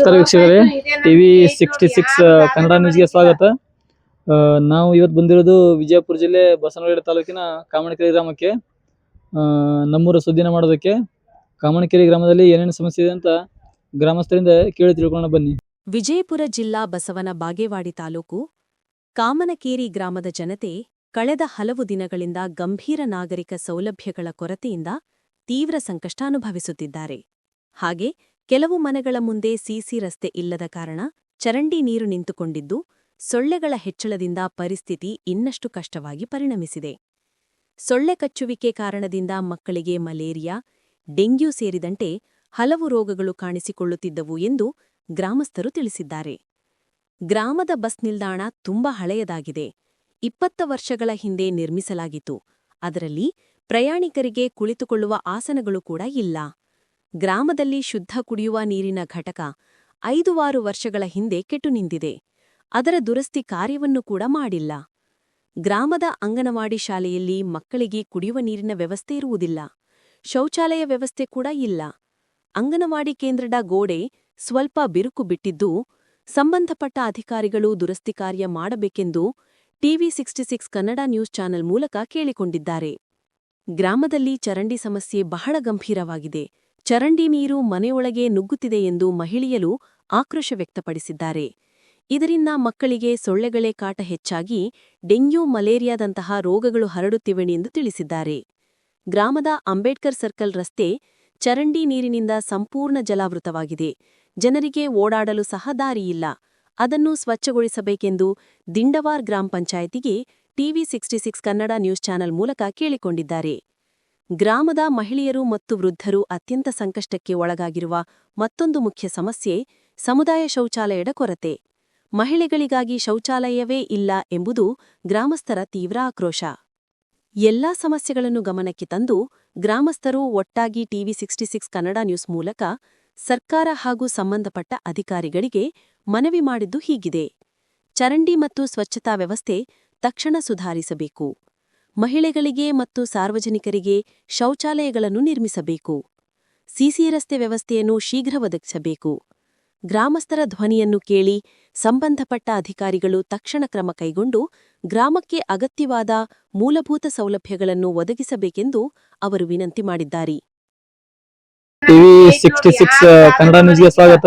ನಮಸ್ಕಾರ ವೀಕ್ಷಕರೇ. TV sixty six Kannada ನ್ಯೂಸ್ಗೆ ಸ್ವಾಗತ. ನಾವು ಇವತ್ತು ಬಂದಿರೋದು ವಿಜಯಪುರ ಜಿಲ್ಲೆ ಬಸವನಗಡ ತಾಲೂಕಿನ ಕಾಮಣಕೆರೆ ಗ್ರಾಮಕ್ಕೆ. ಆ, ನಮ್ಮೂರ ಸುದ್ದಿನ ಮಾಡೋದಕ್ಕೆ. ಕಾಮಣಕೆರೆ ಗ್ರಾಮದಲ್ಲಿ ಏನೇನು ಸಮಸ್ಯೆ ಇದೆ ಅಂತ ಗ್ರಾಮಸ್ಥರಿಂದ ಕೇಳಿ ತಿಳ್ಕೊಳ್ಳೋಣ ಬನ್ನಿ. ವಿಜಯಪುರ ಜಿಲ್ಲಾ ಬಸವನ ಬಾಗೇವಾಡಿ ತಾಲೂಕು ಕಾಮನಕೇರಿ ಗ್ರಾಮದ ಜನತೆ ಕಳೆದ ಹಲವು ದಿನಗಳಿಂದ ಗಂಭೀರ ನಾಗರಿಕ ಸೌಲಭ್ಯಗಳ ಕೊರತೆಯಿಂದ ತೀವ್ರ ಸಂಕಷ್ಟ ಅನುಭವಿಸುತ್ತಿದ್ದಾರೆ ಹಾಗೆ ಕೆಲವು ಮನೆಗಳ ಮುಂದೆ ಸಿಸಿ ರಸ್ತೆ ಇಲ್ಲದ ಕಾರಣ ಚರಂಡಿ ನೀರು ನಿಂತುಕೊಂಡಿದ್ದು, ಸೊಳ್ಳೆಗಳ ಹೆಚ್ಚಳದಿಂದ ಪರಿಸ್ಥಿತಿ ಇನ್ನಷ್ಟು ಕಷ್ಟವಾಗಿ ಪರಿಣಮಿಸಿದೆ. ಸೊಳ್ಳೆ ಕಚ್ಚುವಿಕೆ ಕಾರಣದಿಂದ ಮಕ್ಕಳಿಗೆ ಮಲೇರಿಯಾ, ಡೆಂಗ್ಯೂ ಸೇರಿದಂತೆ ಹಲವು ರೋಗಗಳು ಕಾಣಿಸಿಕೊಳ್ಳುತ್ತಿದ್ದವು ಎಂದು ಗ್ರಾಮಸ್ಥರು ತಿಳಿಸಿದ್ದಾರೆ. ಗ್ರಾಮದ ಬಸ್ ನಿಲ್ದಾಣ ತುಂಬಾ ಹಳೆಯದಾಗಿದೆ. ಇಪ್ಪತ್ತ ವರ್ಷಗಳ ಹಿಂದೆ ನಿರ್ಮಿಸಲಾಗಿತ್ತು. ಅದರಲ್ಲಿ ಪ್ರಯಾಣಿಕರಿಗೆ ಕುಳಿತುಕೊಳ್ಳುವ ಆಸನಗಳು ಕೂಡ ಇಲ್ಲ. ಗ್ರಾಮದಲ್ಲಿ ಶುದ್ಧ ಕುಡಿಯುವ ನೀರಿನ ಘಟಕ ಐದುವಾರು ವರ್ಷಗಳ ಹಿಂದೆ ಕೆಟ್ಟು ನಿಂತಿದೆ ಅದರ ದುರಸ್ತಿ ಕಾರ್ಯವನ್ನು ಕೂಡ ಮಾಡಿಲ್ಲ. ಗ್ರಾಮದ ಅಂಗನವಾಡಿ ಶಾಲೆಯಲ್ಲಿ ಮಕ್ಕಳಿಗೆ ಕುಡಿಯುವ ನೀರಿನ ವ್ಯವಸ್ಥೆ ಇರುವುದಿಲ್ಲ. ಶೌಚಾಲಯ ವ್ಯವಸ್ಥೆ ಕೂಡ ಇಲ್ಲ. ಅಂಗನವಾಡಿ ಕೇಂದ್ರದ ಗೋಡೆ ಸ್ವಲ್ಪ ಬಿರುಕು ಬಿಟ್ಟಿದ್ದು ಸಂಬಂಧಪಟ್ಟ ಅಧಿಕಾರಿಗಳು ದುರಸ್ತಿ ಕಾರ್ಯ ಮಾಡಬೇಕೆಂದು TV sixty six Kannada news channel ಮೂಲಕ ಕೇಳಿಕೊಂಡಿದ್ದಾರೆ. ಗ್ರಾಮದಲ್ಲಿ ಚರಂಡಿ ಸಮಸ್ಯೆ ಬಹಳ ಗಂಭೀರವಾಗಿದೆ. ಚರಂಡಿ ನೀರು ಮನೆಯೊಳಗೆ ನುಗ್ಗುತ್ತಿದೆ ಎಂದು ಮಹಿಳೆಯರು ಆಕ್ರೋಶ ವ್ಯಕ್ತಪಡಿಸಿದ್ದಾರೆ. ಇದರಿಂದ ಮಕ್ಕಳಿಗೆ ಸೊಳ್ಳೆಗಳೇ ಕಾಟ ಹೆಚ್ಚಾಗಿ ಡೆಂಗ್ಯೂ ಮಲೇರಿಯಾದಂತಹ ರೋಗಗಳು ಹರಡುತ್ತಿವೆ ಎಂದು ತಿಳಿಸಿದ್ದಾರೆ. ಗ್ರಾಮದ ಅಂಬೇಡ್ಕರ್ ಸರ್ಕಲ್ ರಸ್ತೆ ಚರಂಡಿ ನೀರಿನಿಂದ ಸಂಪೂರ್ಣ ಜಲಾವೃತವಾಗಿದೆ. ಜನರಿಗೆ ಓಡಾಡಲು ಸಹ ದಾರಿಯಿಲ್ಲ. ಅದನ್ನು ಸ್ವಚ್ಛಗೊಳಿಸಬೇಕೆಂದು ದಿಂಡವಾರ್ ಗ್ರಾಮ ಪಂಚಾಯಿತಿಗೆ TV sixty six Kannada news channel ಮೂಲಕ ಕೇಳಿಕೊಂಡಿದ್ದಾರೆ. ಗ್ರಾಮದ ಮಹಿಳೆಯರು ಮತ್ತು ವೃದ್ಧರು ಅತ್ಯಂತ ಸಂಕಷ್ಟಕ್ಕೆ ಒಳಗಾಗಿರುವ ಮತ್ತೊಂದು ಮುಖ್ಯ ಸಮಸ್ಯೆ ಸಮುದಾಯ ಶೌಚಾಲಯದ ಕೊರತೆ. ಮಹಿಳೆಗಳಿಗಾಗಿ ಶೌಚಾಲಯವೇ ಇಲ್ಲ ಎಂಬುದು ಗ್ರಾಮಸ್ಥರ ತೀವ್ರ ಆಕ್ರೋಶ. ಎಲ್ಲಾ ಸಮಸ್ಯೆಗಳನ್ನು ಗಮನಕ್ಕೆ ತಂದು ಗ್ರಾಮಸ್ಥರು ಒಟ್ಟಾಗಿ TV sixty six Kannada news ಮೂಲಕ ಸರ್ಕಾರ ಹಾಗೂ ಸಂಬಂಧಪಟ್ಟ ಅಧಿಕಾರಿಗಳಿಗೆ ಮನವಿ ಮಾಡಿದ್ದು ಹೀಗಿದೆ. ಚರಂಡಿ ಮತ್ತು ಸ್ವಚ್ಛತಾ ವ್ಯವಸ್ಥೆ ತಕ್ಷಣ ಸುಧಾರಿಸಬೇಕು. ಮಹಿಳೆಗಳಿಗೆ ಮತ್ತು ಸಾರ್ವಜನಿಕರಿಗೆ ಶೌಚಾಲಯಗಳನ್ನು ನಿರ್ಮಿಸಬೇಕು. ಸಿಸಿ ರಸ್ತೆ ವ್ಯವಸ್ಥೆಯನ್ನು ಶೀಘ್ರ ಒದಗಿಸಬೇಕು. ಗ್ರಾಮಸ್ಥರ ಧ್ವನಿಯನ್ನು ಕೇಳಿ ಸಂಬಂಧಪಟ್ಟ ಅಧಿಕಾರಿಗಳು ತಕ್ಷಣ ಕ್ರಮ ಕೈಗೊಂಡು ಗ್ರಾಮಕ್ಕೆ ಅಗತ್ಯವಾದ ಮೂಲಭೂತ ಸೌಲಭ್ಯಗಳನ್ನು ಒದಗಿಸಬೇಕೆಂದು ಅವರು ವಿನಂತಿ ಮಾಡಿದ್ದಾರೆ. ಟಿವಿ ಸಿಕ್ಸ್ಟಿ ಸಿಕ್ಸ್ ಕನ್ನಡ ನ್ಯೂಸ್ಗೆ ಸ್ವಾಗತ.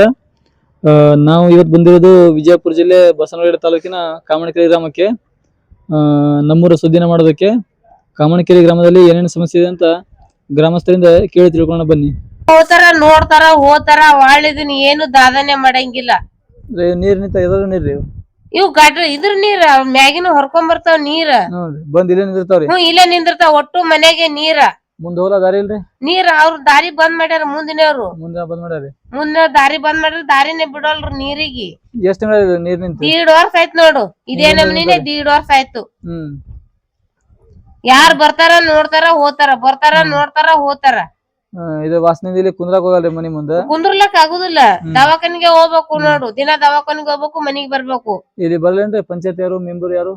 ನಾವು ಇವತ್ತು ಬಂದಿರೋದು ವಿಜಯಪುರ ಜಿಲ್ಲೆ ಬಸವನಗಡ ತಾಲೂಕಿನ ಕಾಮಣಕೆರೆ ಗ್ರಾಮಕ್ಕೆ. ನಮ್ಮೂರ ಸುದ್ದಿನ ಮಾಡೋದಕ್ಕೆ ಕಾಮಣಕೆರೆ ಗ್ರಾಮದಲ್ಲಿ ಏನೇನು ಸಮಸ್ಯೆ ಇದೆ ಅಂತ ಗ್ರಾಮಸ್ಥರಿಂದ ಕೇಳಿ ತಿಳ್ಕೊಂಡು ಬನ್ನಿ. ಹೋತಾರ ನೋಡ್ತಾರ ಹೋತಾರ ವಾಳಿದಿನ ಏನು ದಾದನೆ ಮಾಡಂಗಿಲ್ಲ. ಅಂದ್ರೆ ನೀರ್ ನಿಂತ ಎದ್ರ ನೀರ್ರಿ ಇವು? ಇವ್ ಗಡ್ ಇದ್ರ ನೀರ್ ಮ್ಯಾಗಿನ ಹೊರ್ಕೊಂಡ್ ಬರ್ತಾವ ನೀರ್ ನೋಡ್ರಿ ಬಂದ್ ಇಲ್ಲೇ ನಿಂದಿರ್ತಾವ್ರಿ. ಹ್ಮ್ ಇಲ್ಲೇ ನಿಂದಿರ್ತಾವ ಒಟ್ಟು ಮನೆಗೆ ನೀರ. ಮುಂದ್ ಹೋಗ್ಲ ದಾರಿ ಇಲ್ರಿ? ನೀರ್ ಅವ್ರ ದಾರಿ ಬಂದ್ ಮಾಡ್ಯಾರ ಮುಂದಿನವ್ರು. ಮುಂದೆ ಬಂದ್ ಮಾಡ್ಯಾರ? ಮುಂದಿನ ದಾರಿ ಬಂದ್ ಮಾಡ್ಯಾರ ದಾರಿನೇ ಬಿಡೋಲ್ರು ನೀರಿಗೆ. ಎಷ್ಟ್ ತಿಂಗಳ ನೀರ್ ನಿಂತು? ದೀಡ್ ವರ್ಷ ಆಯ್ತು ನೋಡು. ಇದೇ ನಮ್ನಿನೇ ದೀಡ್ ವರ್ಷ ಆಯ್ತು. ಹ್ಮ್. ಯಾರ್ ಬರ್ತಾರ ನೋಡ್ತಾರ ಹೋತಾರ ಬರ್ತಾರ ನೋಡ್ತಾರ ಹೋತಾರ. ಆ, ಇದು ವಾಸನೆ ಇಲ್ಲಿ ಕುಂದ್ರಾಕ್ ಹೋಗಲ್ರಿ ಮನಿ ಮುಂದ? ಕುಂದ್ರಲಕ್ ಆಗುದಿಲ್ಲ. ದವಾಖಾನಿಗೆ ಹೋಗ್ಬೇಕು ನೋಡು. ದಿನ ದವಾಖಾನಿಗೆ ಹೋಗ್ಬೇಕು ಮನಿಗ್ ಬರ್ಬೇಕು. ಇಲ್ಲಿ ಬರ್ಲೇನ್ರಿ ಪಂಚಾಯತ್ ಯಾರು ಮೆಂಬರ್ ಯಾರು?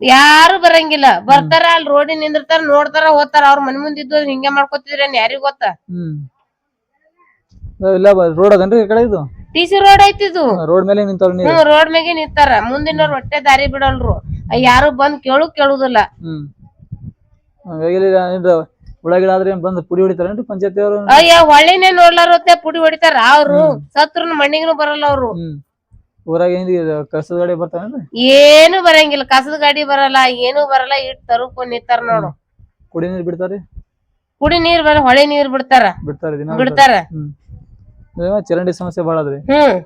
ಯಾರು ಬರಂಗಿಲ್ಲ. ಬರ್ತಾರ ಅಲ್ಲಿ ರೋಡಿ ನಿಂದಿರ್ತಾರ ನೋಡ್ತಾರ ಹೋಗ್ತಾರ. ಅವ್ರ ಮನಿ ಮುಂದಿದ್ದು ಹಿಂಗೆ ಮಾಡ್ಕೊತಿದ್ರೇನ್ ಯಾರಿಗ್ ಗೊತ್ತ? ಇಲ್ಲ ರೋಡ್ ಅದನ್ರಿ ಈ ಕಡೆ ಇದು? ಟಿ ಸಿ ರೋಡ್ ಐತಿದು ರೋಡ್ ಮೇಲೆ ನಿಂತಾವ್ರಿ ನೀರು. ಹ್ಮ್ ರೋಡ್ ಮ್ಯಾಗೆ ನಿಂತಾರ. ಮುಂದಿನವ್ರ ಹೊಟ್ಟೆ ದಾರಿ ಬಿಡಲ್ರು. ಯಾರು ಬಂದ್ ಕೇಳು ಕೇಳುದಿಲ್ಲ. ಹಂಗಾಗಿ ಇಲ್ಲಿ ಏನ್ರ ಆದ್ರೆ ಬಂದ್ ಪುಡಿ ಹೊಡಿತಾರೇನ್ರಿ ಪಂಚಾಯತ್ ಅವರು ಅಯ್ಯ ಹೊಳ್ಳಿನೇ ನೋಡ್ಲಾರ ಪುಡಿ ಹೊಡಿತಾರ. ಅವ್ರು ಸತ್ರನ ಮಣ್ಣಿಗೂ ಬರಲ್ಲ ಅವ್ರು. ಊರಾಗ ಏನ್ ಕಸದ ಗಾಡಿ ಬರ್ತಾರೇನ್ರಿ ಏನು ಬರಂಗಿಲ್ಲ ಕಸದ ಗಾಡಿ ಬರಲ್ಲ ಏನು ಬರಲ್ಲ ಇಟ್ ತರುಕೊಂಡ್ ನಿತ್ತಾರ ನೋಡು. ಕುಡಿ ನೀರ್ ಬಿಡ್ತಾರಿ? ಕುಡಿ ನೀರ್ ಬರ ಹೊಳೆ ನೀರ್ ಬಿಡ್ತಾರ. ಬಿಡ್ತಾರಿ ದಿನ ಬಿಡ್ತಾರ. ಹ್ಮ್. ಚರಂಡಿ ಸಮಸ್ಯೆ ಬಹಳ ಅದ್ರಿ. ಹ್ಮ್.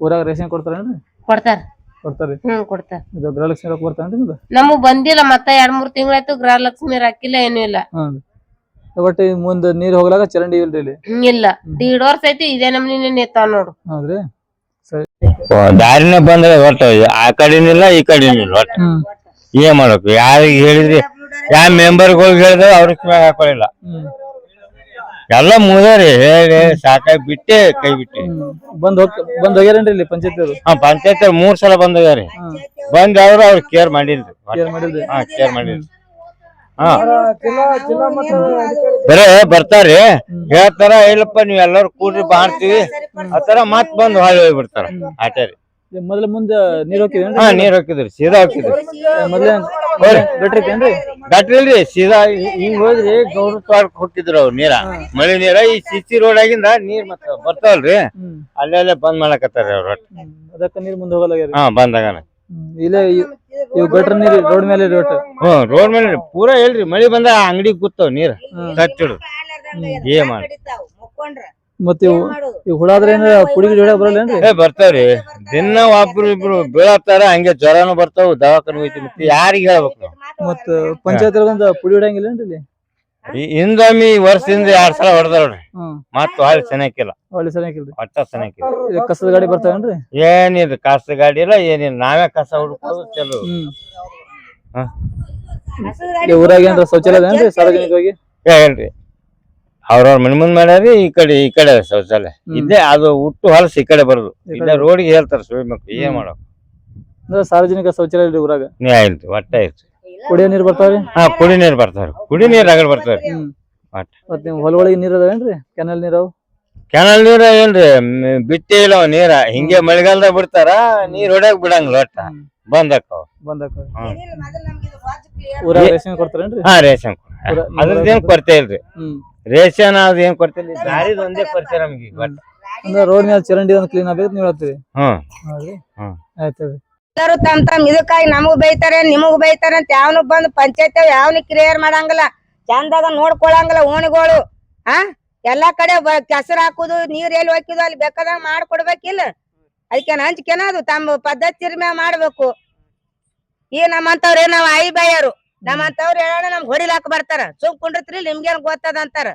ಊರಾಗ ರೇಷನ್ ಕೊಡ್ತಾರೇನ್ರಿ? ಕೊಡ್ತಾರ. ಕೊಡ್ತಾರಿ. ಹ್ಮ್ ಕೊಡ್ತಾರ. ಇದು ಗೃಹಲಕ್ಷ್ಮಿ ರೊಕ್ಕ ಬರ್ತಾರೇನ್ರಿ ಇದು ನಮಗ್ ಬಂದಿಲ್ಲ ಮತ್ತ ಎರಡ್ ಮೂರ್ ತಿಂಗಳಾಯ್ತು ಗೃಹಲಕ್ಷ್ಮಿ ಹಾಕಿಲ್ಲ ಏನು ಇಲ್ಲ. ಹ್ಮ್. ಒಟ್ಟು ಮುಂದ ನೀರ್ ಹೋಗ್ಲಾಗ ಚರಂಡಿ ಇಲ್ರಿ ಇಲ್ಲಿ? ದೀಡ್ ವರ್ಷ ಐತಿ ಇದೇ ನಮ್ನಿ ನಿಂತಾವ ನೋಡು. ಹೌದ್ರಿ? ದಾರಿನೇ ಬಂದ್ರೆ ಒಟ್ಟು ಆ ಕಡೆನಿಲ್ಲ ಈ ಕಡೆನಿಲ್ಲ ಒಟ್ಟು ಏನ್ ಮಾಡ್ಬೇಕು? ಯಾರಿಗೆ ಹೇಳಿದ್ರಿ ಯಾವ ಮೆಂಬರ್ಗಳಿಗೆ ಹೇಳಿದ್ರೆ ಅವ್ರಿಗೆ ಹಾಕೊಳ್ಳಿಲ್ಲ ಎಲ್ಲ ಮುದರಿ ಹೇಳಿ ಸಾಕಾಗಿ ಬಿಟ್ಟೆ ಕೈ ಬಿಟ್ಟೆ. ಬಂದ್ ಹೋಗ್ ಬಂದ್ ಹೋಗ್ಯಾರೇನ್ರಿ ಇಲ್ಲಿ ಪಂಚಾಯತ್ ಅವರು ಹಾ ಪಂಚಾಯತ್ ಮೂರ್ ಸಲ ಬಂದ್ ಹೋಗ್ಯಾರಿ. ಬಂದ್ ಅವ್ರು ಅವ್ರು ಕೇರ್ ಮಾಡಿಲ್ರಿ. ಕೇರ್ ಮಾಡಿಲ್ರಿ. ಹಾ ಕೇರ್ ಮಾಡಿಲ್ರಿ. ಹಾ. ಬರೇ ಬರ್ತಾರ್ರಿ ಹೇಳ್ತಾರ ಇಲ್ಲಪ್ಪ ನೀವ್ ಎಲ್ಲಾರು ಕೂಡ್ರಿ ಬಾರ್ತೀವಿ ಆತರ ಮತ್ ಬಂದ್ ಹೊಳ್ಳಿ ಹೋಗ್ಬಿಡ್ತಾರ. ಆಟರಿ ಮೊದ್ಲ ಮುಂದ ನೀರ್ ಹೋಗಿದೇನ್ರಿ ಹಾ ನೀರ್ ಹಾಕಿದ್ರಿ ಸೀದಾ ಹಾಕಿದ್ರಿ ಮೊದ್ಲೇ ಗಟ್ರಿ ಐತೇನ್ರಿ ಗಟ್ರಿ ಇಲ್ರಿ ಸೀದಾ ಹಿ- ಹಿಂಗ್ ಹೋದ್ರಿ ಗೌರವ ತೋಟಕ್ ಹೋಗಿದ್ರು ಅವ್ರ ನೀರ. ಮಳೆ ನೀರ ಈ ಸಿಸಿ ರೋಡ್ ಆಗಿಂದ ನೀರ್ ಮತ್ತ ಬರ್ತಾವಲ್ರಿ. ಹ್ಮ್. ಅಲ್ಲೆಲ್ಲ ಬಂದ್ ಮಾಡಕತ್ತಾರ ಅವ್ರ. ಅದಕ್ಕ ನೀರ್ ಮುಂದೆ ಹೋಗಲ್ಲ ಹಾ ಬಂದಾಗನ. ಇಲ್ಲೇ ಇವ್- ಗಟ್ರ ನೀರ್ ರೋಡ್ ಮೇಲೆ ರೋಡ್ ಒಟ್ಟು ಹ್ಮ್ ರೋಡ್ ಮೇಲೆ ಪೂರಾ ಹೇಳ್ರಿ ಮಳಿ ಬಂದ ಅಂಗಡಿ ಕೂತಾವ್ ನೀರ್. ಕಚ್ಚಿಡು ಏ ಮಾಡ. ಮತ್ ಇವ್ ಇವ್ ಹುಳಾದ್ರ ಏನ್ರ ಪುಡಿ ಗಿಡಿ ಹೊಡ್ಯಾಕ್ ಬರಲ್ಲೇನ್ರಿ? ಏ ಬರ್ತಾವ್ರಿ ದಿನ ಒಬ್ರು ಇಬ್ರು ಬೀಳತ್ತಾರ ಹಂಗೆ ಜ್ವರನು ಬರ್ತಾವ ದವಾಖಾನೆ ಹೋಯ್ತಿ ಮತ್ತೆ ಯಾರಿಗ್ ಹೇಳ್ಬೇಕು ನಾವು? ಮತ್ ಪಂಚಾಯತ್ ಪುಡಿ ಹೊಡ್ಯಂಗಿಲ್ಲೇನ್ರಿ ಇಲ್ಲಿ? ಈ- ಹಿಂದೊಮ್ಮಿ ಈ ವರ್ಷದಿಂದ ಎರಡ್ ಸಲ ಹೊಡೆದ್ರ ನೋಡ್ರಿ. ಹ್ಮ್. ಮತ್ತ ಹೊಳ್ಳಿ ಸನಕಿಲ್ಲ ಒಳ್ಳೆ ಸರಿಯಾಗಿಲ್ರಿ ಒಟ್ಟ ಚೆನ್ನಾಗಿಲ್ಲ ಇದು ಕಸದ ಗಾಡಿ ಬರ್ತಾವೇನ್ರಿ ಏನಿಲ್ಲ ಕಸ ಗಾಡಿ ಇಲ್ಲ ಏನಿಲ್ಲ ನಾವೇ ಕಸ ಹುಡುಕೋದು ಚಲೋ. ಹ್ಮ್. ಹಾ. ಈ ಊರಾಗ ಏನ್ರ ಶೌಚಾಲಯ ಏನ್ರಿ ಸಾರ್ವಜನಿಕವಾಗಿ ಏ ಹೇಳ್ರಿ. ಅವ್ರವ್ರ ಮನೆ ಮುಂದ್ ಮಾಡ್ಯಾರಿ ಈ ಕಡೆ ಈ ಕಡೆ ಶೌಚಾಲಯ. ಹ್ಮ್. ಇಲ್ಲೇ ಅದು ಹುಟ್ಟು ಹೊಲಸು ಈ ಕಡೆ ಬರುದು. ಇಲ್ಲ ಕಡೆ ಇಲ್ಲೇ ರೋಡ್ಗೆ ಹೇಳ್ತಾರ ಸುಳಿ ಮಕ್ಳು ಏನ್ ಹ್ಮ್. ಮಾಡೋ ಅಂದ್ರೆ ಸಾರ್ವಜನಿಕ ಶೌಚಾಲಯ ಇಲ್ರಿ ಊರಾಗ? ನೀ ಇಲ್ರಿ ಒಟ್ಟ ಇಲ್ರಿ. ಕುಡಿಯೋ ನೀರ್ ಬರ್ತಾವ್ರಿ? ಹಾ ಕುಡಿ ನೀರ್ ಬರ್ತಾವ್ರಿ. ಕುಡಿ ನೀರ್ ಆಗಲ್ ಬರ್ತಾವ್ರಿ. ಒಟ್ಟ ಮತ್ ನಿಮ್ ಹೊಲಗಳಿಗೆ ನೀರ್ ಅದಾವೇನ್ರಿ? ಕೆನಲ್ ನೀರು ಅವು? ಕೆನಲ್ ನೀರ ಏನ್ರಿ? ಮ್, ಬಿಟ್ಟೇ ಇಲ್ಲ ಅವ್ ನೀರ. ಹಿಂಗೆ ಮಳೆಗಾಲದಾಗ ಬಿಡ್ತಾರ ನೀರ್ ಹೊಡ್ಯಾಕ್ ಬಿಡಂಗಿಲ್ಲ ಒಟ್ಟ. ಬಂದಕ್ಕ ಬಂದ್ ಆಕಾವ್ ಬಂದಾಕ ಹ್ಮ್. ಊರಾಗ ರೇಷನ್ ಕೊಡ್ತಾರೇನ್ರಿ? ಹಾ ರೇಷನ್ ಊರ- ಅದ್ರದ್ದೇನ್ ಕೊರತೆ ಇಲ್ರಿ. ಹ್ಮ್. ರೇಷನ್ ಅದ್ ಏನ್ ಕೊರತೆ ಇಲ್ಲ ದಾರಿದ ಒಂದೇ ಕೊರತೆ ನಮ್ಗೆ ಈಗ ಒಟ್ಟ. ಅಂದ್ರೆ ರೋಡ್ ಮೇಲೆ ಚರಂಡಿ ಒಂದು ಕ್ಲೀನ್ ಆಗ್ಬೇಕು ನೀವ್ ಹೇಳ್ತೀರಿ? ಹ್ಮ್. ಹೌದ್ರಿ? ಹ್ಮ್. ಆಯ್ತು ಎಲ್ಲರೂ ತಮ್ ತಮ್ ಇದಕ್ಕಾಗಿ ನಮಗ್ ಬೈತಾರೆ, ನಿಮಗ್ ಬೈತಾರೆ ಅಂತ ಯಾವನು ಬಂದ್ ಪಂಚಾಯತ್ ಯಾವನು ಕ್ಲಿಯರ್ ಮಾಡಂಗಿಲ್ಲ. ಚಂದಾಗ ನೋಡ್ಕೊಳಂಗಿಲ್ಲ ಓಣಿಗಳು. ಆ? ಎಲ್ಲಾ ಕಡೆ ಕೆಸರು ಹಾಕುದು, ನೀರ್ ಎಲ್ಲಿ ಹೋಗಿದು ಅಲ್ಲಿ ಬೇಕಾದಾಗ ಮಾಡ್ಕೊಡ್ಬೇಕಿಲ್ಲ. ಅದಕ್ಕೆ ಹಂಚ್ಕೆನ ಅದು ತಮ್ಮ ಪದ್ಧತಿ ಮಾಡ್ಬೇಕು. ಈ ನಮ್ಮಂತವ್ರ ನಾವ್ ಐ ಬಾಯರು. ನಮ್ಮಂತವ್ರು ಹೇಳೋಣ ನಮ್ಗ್ ಹೊಡಿಲಾಕ್ ಬರ್ತಾರ. ಸುಮ್ ಕುಂಡಿರ್ತ್ರಿ, ನಿಮ್ಗೇನ್ ಗೊತ್ತದ ಅಂತಾರ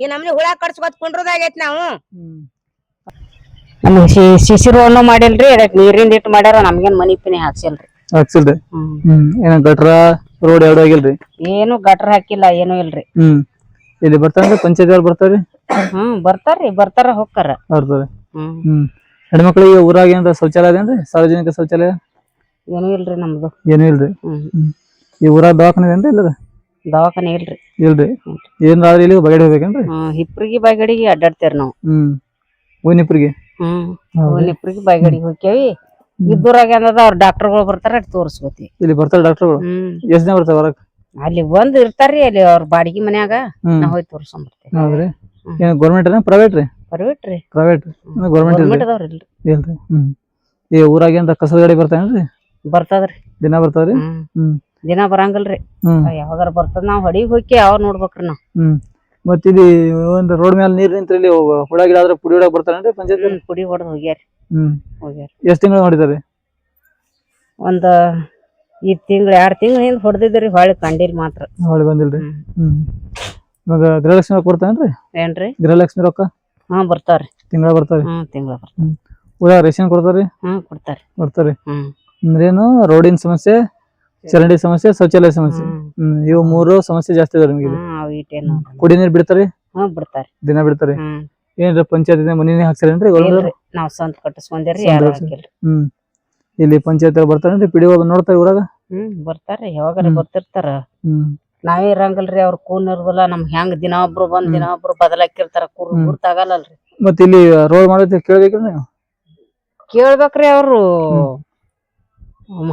ಈ ನಮ್ನಿ ಹುಳ ಕಡ್ಸ್ಕೊತ್ ಕುಂಡ್ರದಾಗೈತ್ ನಾವು. ನಮ್ಗೆ ಮಾಡಿಲ್ರಿ ಅದಕ್ಕೆ ನೀರಿಂದ ಇಟ್ಟು ಮಾಡ್ಯಾರ ನಮ್ಗೇನ್ ಮನಿ ಪಿನಿ ಹಾಕ್ಸಿಲ್ರಿ. ಹಾಕ್ಸಿಲ್ರಿ? ಹ್ಮ್. ಏನ ಗಟ್ರ ರೋಡ್ ಎರಡು ಆಗಿಲ್ರಿ? ಏನು ಗಟ್ರ ಹಾಕಿಲ್ಲ ಏನು ಇಲ್ರಿ. ಹ್ಮ್. ಇಲ್ಲಿ ಬರ್ತಾರ ಪಂಚಾಯತ್ ಅವ್ರು ಬರ್ತಾರ್ರಿ? ಹ್ಮ್ ಬರ್ತಾರ್ರಿ ಬರ್ತಾರ ಹೋಗ್ತಾರ. ಬರ್ತಾರೆ ಹ್ಮ್. ಹ್ಮ್. ಹೆಣ್ಮಕ್ಳಿಗೆ ಊರಾಗ ಏನಾರ ಶೌಚಾಲಯ ಅದೇನ್ರಿ? ಸಾರ್ವಜನಿಕ ಶೌಚಾಲಯ? ಏನು ಇಲ್ರಿ ನಮ್ದು. ಏನೂ ಇಲ್ರಿ? ಹ್ಮ್. ಹ್ಮ್. ಈ ಊರಾಗ ದವಾಖಾನೆ ಏನ್ರಿ ಇಲ್ಲದ? ದವಾಖಾನೆ ಇಲ್ರಿ. ಇಲ್ರಿ. ಏನಾದ್ರೂ ಇಲ್ಲಿ ಬಗೆಡಿ ಹೋಗ್ಬೇಕೇನ್ರಿ? ಹ್ಮ್ ಹಿಪ್ರಿಗೆ ಬಗಡಿಗೆ ಅಡ್ಡಾಡ್ತೇವ್ರಿ ನಾವು. ಹ್ಮ್. ಓನಿಪ್ರಿಗೆ ಹ್ಮ್? ಹಿಪ್ರಿಗೆ ಬಾಯ್ಗಡಿಗೆ ಹೋಗ್ತೇವಿ ಇದ್ದೂರಾಗ ಏನದ ಅವ್ರ ಡಾಕ್ಟರ್ಗಳು ಬರ್ತಾರ ಅಟ್ ತೋರ್ಸ್ಕೊತಿ ಇಲ್ಲಿ ಬರ್ತಾರ ಡಾಕ್ಟರ್ಗಳು? ಹ್ಮ್. ಎಷ್ಟ್ ಜನ ಬರ್ತಾರ ಹೊರಗ್? ಅಲ್ಲಿ ಬಂದ್ ಇರ್ತಾರ್ರಿ ಅಲ್ಲಿ ಅವ್ರ ಬಾಡಿಗೆ ಮನ್ಯಾಗ ಹ್ಮ್. ನಾ ಹೋಗಿ ಹೌದ್ರಿ. ಹ್ಮ್. ಏನ್ ಗೌರ್ಮೆಂಟ್ ಏನ ಪ್ರೈವೇಟ್ ರೀ? ಬರ್ಬಿಟ್ರಿ ಪ್ರೈವೇಟ್ ಗೌರ್ಮೆಂಟ್ ಇಲ್ರಿ? ಗೌರ್ಮೆಂಟ್ ಅದಾವ್ರಿ ಇಲ್ರಿ. ಇಲ್ರಿ. ಹ್ಮ್. ಈ ಊರಾಗ ಏನ್ರ ಕಸದ ಗಾಡಿ ಬರ್ತಾವೇನ್ರಿ ಬರ್ತದ್ರಿ. ದಿನ ಬರ್ತಾವ್ರಿ ಹ್ಮ್. ಹ್ಮ್. ದಿನ ಬರಂಗಿಲ್ರಿ. ಹ್ಮ್. ಯಾವಾಗಾರ ಬರ್ತದ ನಾವ್ ಹೊಡಿಗೆ ಹೋಗಿ ಅವ್ ನೋಡ್ಬೇಕ್ರಿ ನಾವ್. ಹ್ಮ್. ಮತ್ ಇಲ್ಲಿ ಒಂದ್ ರೋಡ್ ಮೇಲೆ ನೀರ್ ನಿಂತ್ರ ಇಲ್ಲಿ ಹುಳ ಗಿಡ ಆದ್ರೆ ಪುಡಿ ಹೊಡಕ್ ಬರ್ತಾರೇನ್ರಿ ಪಂಚಾಯತ್ ಹ್ಮ್ ಪುಡಿ ಹೊಡೆದ್ ಹೋಗ್ಯಾರ. ಹ್ಮ್. ಹೋಗ್ಯಾರ. ಎಷ್ಟ್ ತಿಂಗಳು ನೋಡಿದಾರೆ ಒಂದ ಈ ತಿಂಗ್ಳ ಎರಡ್ ತಿಂಗಳು ಹಿಂದ್ ಹೊಡೆದಿದ್ರಿ ಹೊಳ್ಳಿ ಕಂಡಿಲ್ ಮಾತ್ರ. ಹೊಳಿ ಬಂದಿಲ್ರಿ? ಹ್ಮ್. ಹ್ಮ್. ಇವಾಗ ಗೃಹಲಕ್ಷ್ಮಿ ರೊಕ್ಕ ಏನ್ರಿ? ಗೃಹಲಕ್ಷ್ಮಿ ರೊಕ್ಕ? ಹಾ ಬರ್ತಾವ್ರಿ. ತಿಂಗಳ ಬರ್ತಾವ್ರಿ? ಹ್ಮ್ ತಿಂಗಳ ಬರ್ತಾರ ಊರಾಗ ರೇಷನ್ ಕೊಡ್ತಾರ್ರಿ? ಹ್ಮ್ ಕೊಡ್ತಾರಿ ಕೊಡ್ತಾರೆ ಹ್ಮ್. ಅಂದ್ರೇನು ರೋಡಿನ ಸಮಸ್ಯೆ ಚರಂಡಿ ಸಮಸ್ಯೆ ಶೌಚಾಲಯ ಸಮಸ್ಯೆ. ಹ್ಮ್. ಹ್ಮ್ ಇವು ಮೂರು ಸಮಸ್ಯೆ ಜಾಸ್ತಿ ಇದೆ ನಿಮಗೆ. ಹ್ಮ್. ಅವ್ ಇಟೇನು ಕುಡಿ ನೀರ್ ಬಿಡ್ತಾರಿ? ಹ್ಮ್ ಬಿಡ್ತಾರಿ. ದಿನ ಬಿಡ್ತಾರೆ? ಹ್ಮ್. ಏನ್ರ ಪಂಚಾಯತ್ ಮನಿನೇ ಹಾಕ್ಸಾರೇನ್ರಿ ಇಲ್ರಿ ನಾವ್ ಸ್ವಂತ ಕಟ್ಟಿಸ್ಕೊಂಡೇರಿ ಸ್ವಂತ ಯಾರು ಹಾಕಿಲ್ರಿ. ಹ್ಮ್. ಇಲ್ಲಿ ಪಂಚಾಯತ್ ಬರ್ತಾರೇನ್ರಿ? ಪಿಡಿ ನೋಡ್ತಾರೆ ಊರಾಗ? ಹ್ಮ್ ಬರ್ತಾರ್ರಿ ಯಾವಾಗಾರ ಹ್ಮ್. ಬರ್ತಿರ್ತಾರ. ಹ್ಮ್. ನಾವೇ ಇರಂಗಲ್ರಿ ಅವ್ರ ಕೂನ್ ಇರುದಿಲ್ಲ ನಮ್ ಹೆಂಗ್ ದಿನ ಒಬ್ರು ಬಂದ್ ದಿನ ಒಬ್ರು ಬದಲಾಕಿರ್ತಾರ ಕುರ್ ಹ್ಮ್. ಗುರ್ತಾಗಲ್ಲಲ್ರಿ. ಮತ್ ಇಲ್ಲಿ ರೋಡ್ ಮಾಡೋದ್ ಕೇಳ್ಬೇಕ್ರಿ ನೀವು? ಕೇಳ್ಬೇಕ್ರಿ ಅವ್ರು. ಹ್ಮ್,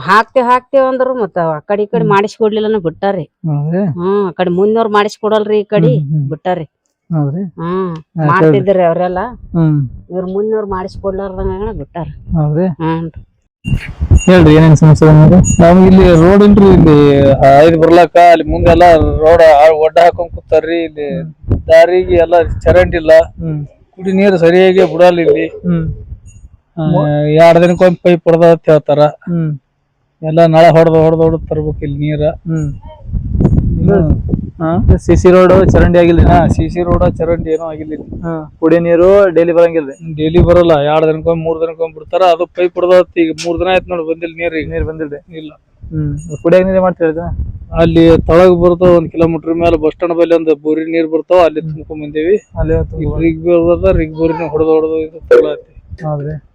ಹಾಕ್ತೇವ್ ಹಾಕ್ತೇವ್ ಅಂದ್ರು ಮತ್ತ ಆ ಕಡೆ ಈ ಕಡೆ ಮಾಡಿಸ್ಕೊಡ್ಲಿಲ್ಲ ಬಿಟ್ಟಾರಿ ಹೌದ್ರಿ? ಹ್ಮ್ ಆ ಕಡೆ ಮುಂದವ್ರ ಮಾಡಿಸ್ಕೊಡಲ್ರಿ ಈ ಕಡೆ ಹ್ಮ್, ಹ್ಮ್. ಬಿಟ್ಟಾರಿ ಹೌದ್ರಿ? ಹ್ಮ್. ಮಾಡ್ತಿದ್ರಿ ಅವ್ರೆಲ್ಲ. ಹ್ಮ್. ಇವ್ರ ಮುಂದಿನವ್ರ ಮಾಡಿಸ್ಕೊಡ್ಲಾರ್ದಂಗ ಬಿಟ್ಟಾರ. ಹೌದ್ರಿ? ಹ್ಮ್. ಹೇಳ್ರಿ ಏನೇನ್ ಸಮಸ್ಯೆ ನಮ್ಗೆ ಇಲ್ಲಿ ರೋಡ್ ಇಲ್ರಿ ಇಲ್ಲಿ ಐದ್ ಬರ್ಲಾಕ ಅಲ್ಲಿ ಮುಂದೆಲ್ಲ ರೋಡ್ ಒಡ್ಡ ಹಾಕೊಂಡ್ ಕೂತಾರ್ರಿ ಇಲ್ಲಿ ದಾರಿಗೆ ಎಲ್ಲ ಚರಂಡಿ ಇಲ್ಲ. ಹ್ಮ್. ಕುಡಿ ನೀರು ಸರಿಯಾಗಿ ಬಿಡಲ್ಲ ಇಲ್ಲಿ. ಹ್ಮ್. ಎರಡ್ ದಿನಕ್ಕೊಮ್ಮೆ ಪೈಪ್ ಹೊಡೆದ ಅಂತ ಹೇಳ್ತಾರ. ಹ್ಮ್. ಎಲ್ಲ ನಳ ಹೊಡೆದು ಹೊಡೆದು ಹೊಡೆದು ತರ್ಬೇಕು ಇಲ್ಲಿ ನೀರ. ಹ್ಮ್. ಹಾ? ಸಿ ಸಿ ರೋಡ್ ಚರಂಡಿ ಆಗಿಲ್ಲ ಹಾ ಸಿ ಸಿ ರೋಡ್ ಚರಂಡಿ ಏನೋ ಆಗಿಲ್ಲ ಕುಡಿ ನೀರು ಡೈಲಿ ಬರಂಗಿಲ್ಲ ಡೈಲಿ ಬರಲ್ಲ. ಎರಡ್ ದಿನಕ್ಕೊಮ್ಮೆ ಮೂರ್ ದಿನಕ್ಕೊಮ್ಮೆ ಬಿಡ್ತಾರ. ಅದು ಪೈಪ್ ಹೊಡೆದ ಈಗ ಮೂರ್ ದಿನ ಆಯ್ತು ನೋಡಿ ಬಂದಿಲ್ಲ ನೀರ್ ಈಗ. ನೀರ್ ಬಂದಿಲ್ಲ ಇಲ್ಲ. ಹ್ಮ್. ಕುಡಿಯಾಗ ನೀರೇ ಮಾಡ್ತೀರಿ ಅಲ್ಲಿ ತಳಗ್ ಬರ್ತ ಒಂದ್ ಕಿಲೋಮೀಟರ್ ಮೇಲೆ ಬಸ್ ಸ್ಟಾಂಡ್ ಬಲ್ಲಿ ಒಂದು ಬೋರಿ ನೀರ್ ಬರ್ತಾವ. ಅಲ್ಲಿ ತುಂಬ್ಕೊಂಡ್ ಬಂದೇವಿ. ಅಲ್ಲಿ ರಿಗ್ ಬರ್ತದ ರಿಗ್ ಬೋರಿನ ಹೊಡೆದ ಹೊಡೆದು ಇದು ತಗೊಳತಿ ಹೌದ್ರಿ. ಹ್ಮ್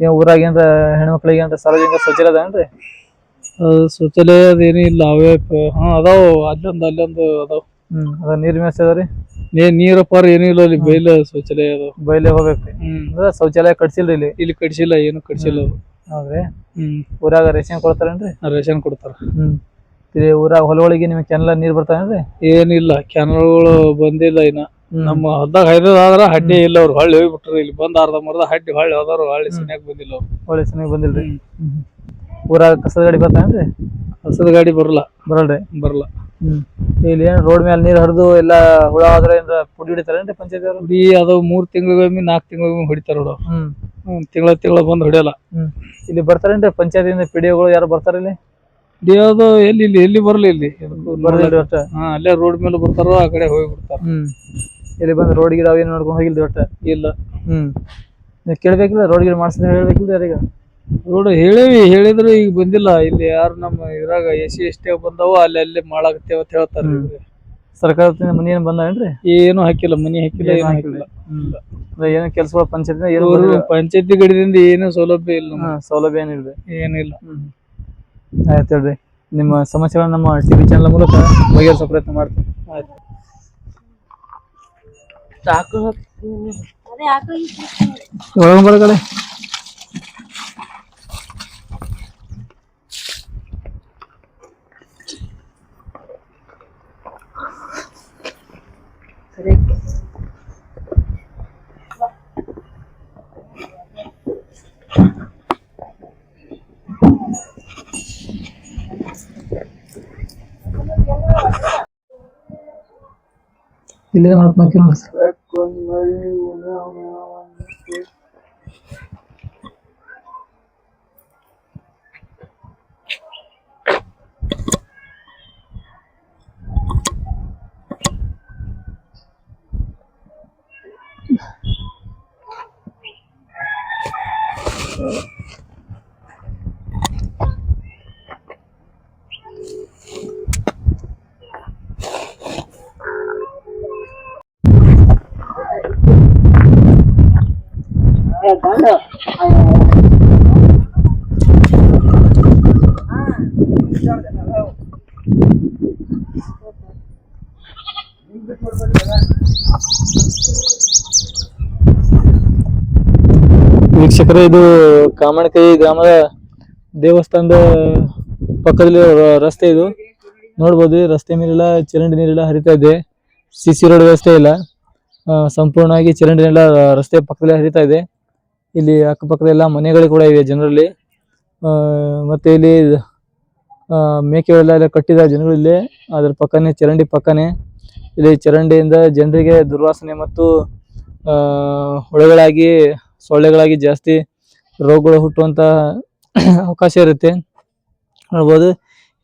ಏನ್ ಊರಾಗ ಏನ್ರ ಹೆಣ್ಮಕ್ಳಿಗೆ ಏನ್ರ ಸಾರ್ವಜನಿಕ ಶೌಚಾಲಯ ಅದೇನ್ರಿ ಅದು ಶೌಚಾಲಯ ಅದೇನು ಇಲ್ಲ ಅವೇ ಪ- ಹಾ ಅದಾವ ಅಲ್ಲೊಂದು ಅಲ್ಲೊಂದು ಅದಾವ. ಹ್ಮ್ ಅದ ನೀರ್ ವ್ಯವಸ್ಥೆ ಅದ ರೀ ನೀರ ಪಾರ ಏನೂ ಇಲ್ಲ ಅಲ್ಲಿ ಬೈಲ ಶೌಚಾಲಯ ಅದಾವ. ಬೈಲೇ ಹೋಗ್ಬೇಕ್ರಿ. ಹ್ಮ್. ಅಂದ್ರ ಶೌಚಾಲಯ ಕಟ್ಸಿಲ್ರಿ ಇಲ್ಲಿ? ಇಲ್ಲಿ ಕಟ್ಸಿಲ್ಲ ಏನು ಕಟ್ಸಿಲ್ಲ ಅವ್ರು. ಹೌದ್ರಿ. ಹ್ಮ್. ಊರಾಗ ರೇಷನ್ ಕೊಡ್ತಾರೇನ್ರಿ? ರೇಷನ್ ಕೊಡ್ತಾರ. ಹ್ಮ್. ಇಲ್ಲಿ ಊರಾಗ ಹೊಲಗಳಿಗೆ ನಿಮಗೆ ಕೆನಲ ನೀರ್ ಬರ್ತಾವೇನ್ರಿ? ಏನಿಲ್ಲ ಕೆನಲ್ಗಳು ಬಂದಿಲ್ಲ ಇನ್ನ. ನಮ್ಮ ಹೊಲ್ದಾಗ ಹೈದದ ಆದ್ರ ಹಡ್ಡಿ ಇಲ್ಲ ಅವ್ರು ಹೊಳ್ಳಿ ಹೋಗ್ಬಿಟ್ರು. ಇಲ್ಲಿ ಬಂದ್ ಅರ್ಧ ಮರ್ದ ಹಡ್ಡಿ ಹೊಳ್ಳಿ ಹೋದವ್ರು ಹೊಳ್ಳಿ ಸನ್ಯಾಗ ಬಂದಿಲ್ಲ ಅವ್ರು. ಒಳ್ಳೆ ಚೆನ್ನಾಗಿ ಬಂದಿಲ್ರಿ. ಊರಾಗ ಕಸದ ಗಾಡಿ ಬರ್ತಾನ್ರಿ ಹಸದ ಗಾಡಿ ಬರಲ್ಲ. ಬರಲ್ರಿ? ಬರಲ್ಲ. ಹ್ಮ್. ಇಲ್ಲಿ ಏನ್ ರೋಡ್ ಮೇಲೆ ನೀರ್ ಹರಿದು ಎಲ್ಲಾ ಹುಳ ಆದ್ರೆ ಏನ್ರ ಪುಡಿ ಹಿಡಿತಾರೇನ್ರಿ ಪಂಚಾಯತ್ ಅವರು? ಕುಡಿ ಅದು ಮೂರ್ ತಿಂಗಳಿಗೊಮ್ಮೆ ನಾಲ್ಕು ತಿಂಗಳಿಗೊಮ್ಮೆ ಹೊಡಿತಾರ ನೋಡು ಹ್ಮ್. ತಿಂಗಳ ತಿಂಗಳ ಬಂದ್ ಹೊಡಿಯಲ್ಲ. ಹ್ಮ್. ಇಲ್ಲಿ ಬರ್ತಾರೇನ್ರಿ ಪಂಚಾಯತಿಂದ ಪಿಡಿಒಗಳು? ಯಾರು ಬರ್ತಾರ ಇಲ್ಲಿ? ಅದು ಎಲ್ಲಿ ಇಲ್ಲಿ ಎಲ್ಲಿ ಬರಲ್ಲ ಇಲ್ಲಿ. ಅಷ್ಟೇ. ಹಾ ಅಲ್ಲೇ ರೋಡ್ ಮೇಲೆ ಬರ್ತಾರೋ ಆ ಕಡೆ ಹೋಗಿ ಬಿಡ್ತಾರ ಹ್ಮ್. ಇಲ್ಲಿ ಬಂದು ರೋಡ್ ಗಿಡ ಏನು ನೋಡ್ಕೊಂಡು ಹೋಗಿಲ್ಲ ಒಟ್ಟ? ಇಲ್ಲ. ಹ್ಮ್. ನೀವ್ ಕೇಳ್ಬೇಕಿಲ್ಲ ರೋಡ್ ಗಿಡ ಮಾಡ್ಸಿದ್ರೆ ಹೇಳ್ಬೇಕಿಲ್ಲ ಯಾರೀಗ? ರೋಡ್ ಹೇಳೇವಿ ಹೇಳಿದ್ರು ಈಗ ಬಂದಿಲ್ಲ. ಇಲ್ಲಿ ಯಾರು ನಮ್ಮ ಇದ್ರಾಗ ಎಸ್ ಸಿ ಎಷ್ಟೇ ಬಂದಾವ ಅಲ್ಲಿ ಅಲ್ಲಿ ಮಾಡಾಕತ್ತೇವ ಅಂತ ಹೇಳ್ತಾರ ಸರ್ಕಾರದಿಂದ ಮನಿ ಏನ್ ಬಂದಾವೇನ್ರಿ? ಏನು ಹಾಕಿಲ್ಲ ಮನಿ ಹಾಕಿಲ್ಲ ಏನು ಹಾಕಿಲ್ಲ. ಏನು ಕೆಲ್ಸಗಳು ಪಂಚಾಯತ್ ಏನು ಇವರು ಬಂದಿಲ್ಲ. ಪಂಚಾಯತಿ ಗಡಿದಿಂದ ಏನು ಸೌಲಭ್ಯ ಇಲ್ಲ ಹಾ. ಸೌಲಭ್ಯ ಏನಿಲ್ರಿ ಏನಿಲ್ಲ ಹ್ಮ್. ಆಯ್ತು ಹೇಳ್ರಿ. ನಿಮ್ಮ ಸಮಸ್ಯೆಗಳನ್ನ ನಮ್ಮ ಟಿವಿ ಚಾನಲ್ ಮೂಲಕ ಬಗೆಹರಿಸೋ ಪ್ರಯತ್ನ ಮಾಡ್ತೀನಿ. ಆಯ್ತು. আগ্রহ আরে আগ্রহ গরম করে গেলে ಬರಗಡೆ ಇಲ್ಲೇ ಮಾಡ್ಬೇಕು ವೀಕ್ಷಕರೇ ಇದು ಕಾಮಣಕೈ ಗ್ರಾಮದ ದೇವಸ್ಥಾನದ ಪಕ್ಕದಲ್ಲಿ ರಸ್ತೆ ಇದು. ನೋಡ್ಬೋದು ರಸ್ತೆ ಮೇಲೆಲ್ಲ ಚರಂಡಿ ನೀರೆಲ್ಲ ಹರಿತಾ ಇದೆ. ಸಿ ಸಿ ರೋಡ್ ವ್ಯವಸ್ಥೆ ಇಲ್ಲ. ಸಂಪೂರ್ಣವಾಗಿ ಚರಂಡಿ ನೀರೆಲ್ಲ ರಸ್ತೆ ಪಕ್ಕದಲ್ಲಿ ಹರಿತಾ ಇದೆ. ಇಲ್ಲಿ ಅಕ್ಕಪಕ್ಕದೆಲ್ಲ ಮನೆಗಳು ಕೂಡ ಇವೆ ಜನರಲ್ಲಿ. ಮತ್ತೆ ಇಲ್ಲಿ ಮೇಕೆಗಳೆಲ್ಲ ಕಟ್ಟಿದ ಜನಗಳು ಇಲ್ಲಿ. ಅದ್ರ ಪಕ್ಕನೆ, ಚರಂಡಿ ಪಕ್ಕನೆ. ಇಲ್ಲಿ ಚರಂಡಿಯಿಂದ ಜನರಿಗೆ ದುರ್ವಾಸನೆ ಮತ್ತು ಹುಳಗಳಾಗಿ ಸೊಳ್ಳೆಗಳಾಗಿ ಜಾಸ್ತಿ ರೋಗಗಳು ಹುಟ್ಟುವಂತ ಅವಕಾಶ ಇರುತ್ತೆ. ನೋಡ್ಬೋದು,